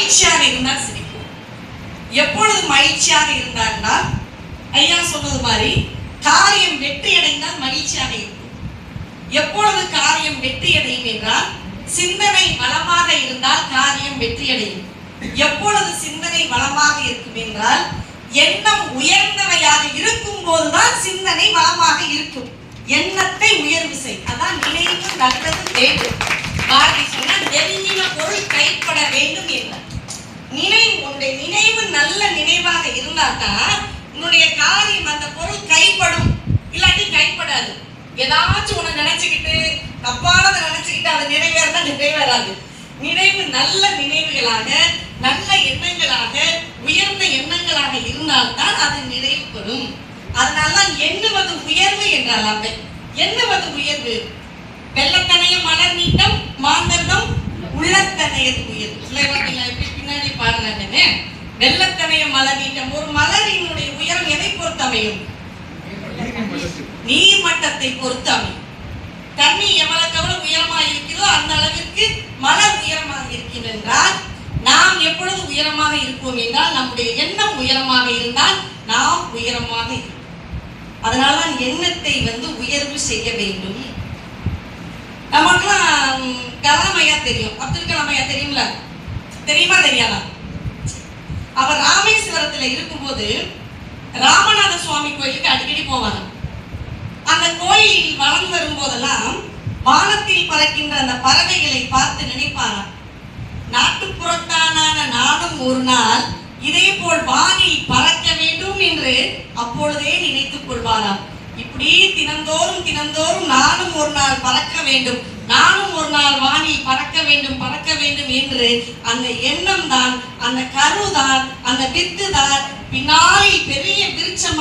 மகிழ்ச்சியாக இருந்தால் சிரிக்கும் எப்பொழுது மகிழ்ச்சியாக இருந்தார்னா ஐயா சொன்னது மாதிரி காரியம் வெற்றி அடைந்தால் மகிழ்ச்சியாக இருக்கும் எப்பொழுது காரியம் வெற்றி அடையும் என்றால் சிந்தனை வளமாக இருந்தால் காரியம் வெற்றி அடையும் எப்பொழுது சிந்தனை வளமாக இருக்கும் என்றால் எண்ணம் உயர்ந்தவையாக இருக்கும் போதுதான் சிந்தனை வளமாக இருக்கும். எண்ணத்தை உயர்வு செய். அதான் நினைவு நல்லது வேண்டும். பாரதி சொன்னால் நெருங்கின பொருள் கைப்பட வேண்டும் என்றார் நினைவு உன்னுடைய நினைவு நல்ல நினைவாக இருந்தால்தான் உன்னுடைய காரியம் அந்த பொருள் கைப்படும். இல்லாட்டி கைப்படாது. ஏதாச்சும் ஒண்ணு நினைச்சுக்கிட்டு தப்பானதை நினைச்சுக்கிட்டு அது நிறைவேறதா நிறைவேறாது. நினைவு நல்ல நினைவுகளாக நல்ல எண்ணங்களாக உயர்ந்த எண்ணங்களாக இருந்தால்தான் அது நிறைவுபடும் அதனால்தான் எண்ணுவது உயர்வு என்றால் அவை. எண்ணுவது உயர்வு. வெள்ளத்தனைய மலர் நீட்டம் மாந்தர்தம் உள்ளத்தனையது உயர்வு. பிள்ளைங்க எப்படி பாடுறாங்கன்னு வெள்ளத்தனைய மலர் நீட்டம் ஒரு மலரினுடைய உயரம் எதை பொறுத்து அமையும் நீர் மட்டத்தை பொறுத்து அமையும் தண்ணி எவ்வளவு எவ்வளவு உயரமாக இருக்கிறதோ அந்த அளவிற்கு மலர் உயரமாக இருக்கிறது என்றால் நாம் எப்பொழுது உயரமாக இருப்போம் என்றால் நம்முடைய எண்ணம் உயரமாக இருந்தால் நாம் உயரமாக இருப்போம். அதனால்தான் எண்ணத்தை வந்து உயர்வு செய்ய வேண்டும். நமக்குலாம் ம், கலாம் ஐயா தெரியும். அப்துல் கலாம் ஐயா தெரியும்ல தெரியுமா? தெரியாதா? அவர் ராமேஸ்வரத்துல இருக்கும்போது ராமநாத சுவாமி கோயிலுக்கு அடிக்கடி போவாங்க. அந்த கோயில் வளம் வரும்போதெல்லாம் வானத்தில் பறக்கின்ற அந்த பறவைகளை பார்த்து நினைப்பாராம். நாட்டுப்புறத்தானான நானும் ஒரு நாள் இதே போல் வானில் பறக்க வேண்டும் என்று அப்பொழுதே நினைத்துக் கொள்வாராம். இப்படி தினந்தோறும் தினந்தோறும் நானும் ஒரு நாள் பறக்க வேண்டும். நானும் ஒரு நாள் வாணி பறக்க வேண்டும் பறக்க வேண்டும் என்று அந்த எண்ணம் தான் அந்த கரு தான் அந்த வித்து தான் பின்னாளில் பெரிய விருட்சம்